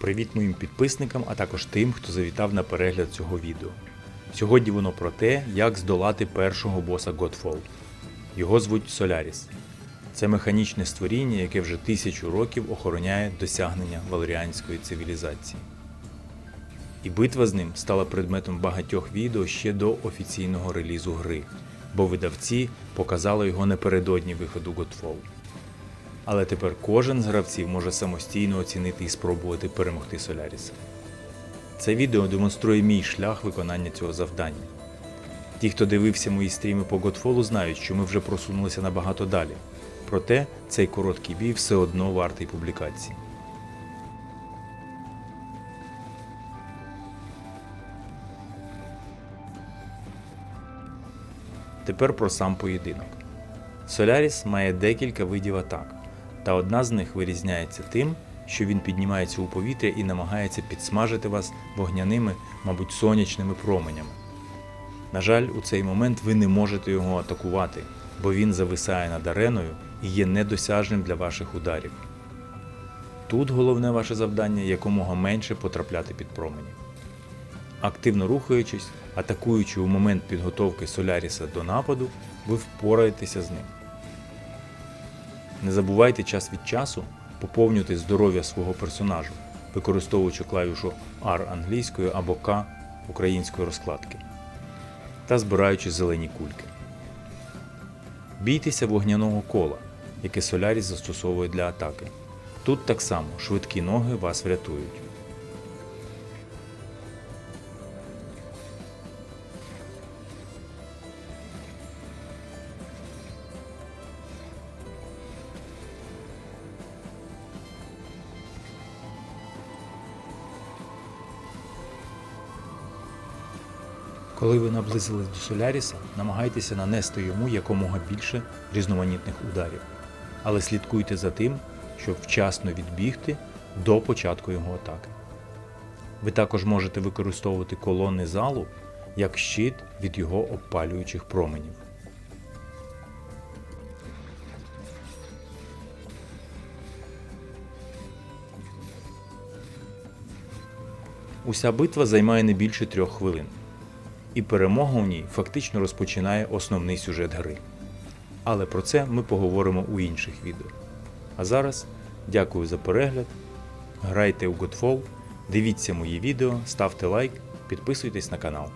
Привіт моїм підписникам, а також тим, хто завітав на перегляд цього відео. Сьогодні воно про те, як здолати першого боса Godfall. Його звуть Соляріс. Це механічне створіння, яке вже тисячу років охороняє досягнення валеріанської цивілізації. І битва з ним стала предметом багатьох відео ще до офіційного релізу гри, бо видавці показали його напередодні виходу Godfall. Але тепер кожен з гравців може самостійно оцінити і спробувати перемогти Соляріса. Це відео демонструє мій шлях виконання цього завдання. Ті, хто дивився мої стріми по Godfall, знають, що ми вже просунулися набагато далі. Проте цей короткий бій все одно вартий публікації. Тепер про сам поєдинок. Соляріс має декілька видів атак, та одна з них вирізняється тим, що він піднімається у повітря і намагається підсмажити вас вогняними, мабуть, сонячними променями. На жаль, у цей момент ви не можете його атакувати, бо він зависає над ареною і є недосяжним для ваших ударів. Тут головне ваше завдання якомога менше потрапляти під промені. Активно рухаючись, атакуючи у момент підготовки Соляріса до нападу, ви впораєтеся з ним. Не забувайте час від часу поповнювати здоров'я свого персонажу, використовуючи клавішу R англійської або K української розкладки та збираючи зелені кульки. Бійтеся вогняного кола, яке Соляріс застосовує для атаки. Тут так само швидкі ноги вас врятують. Коли ви наблизились до Соляріса, намагайтеся нанести йому якомога більше різноманітних ударів. Але слідкуйте за тим, щоб вчасно відбігти до початку його атаки. Ви також можете використовувати колони залу як щит від його обпалюючих променів. Уся битва займає не більше трьох хвилин і перемога у ній фактично розпочинає основний сюжет гри. Але про це ми поговоримо у інших відео. А зараз дякую за перегляд. Грайте у Godfall, дивіться мої відео, ставте лайк, підписуйтесь на канал.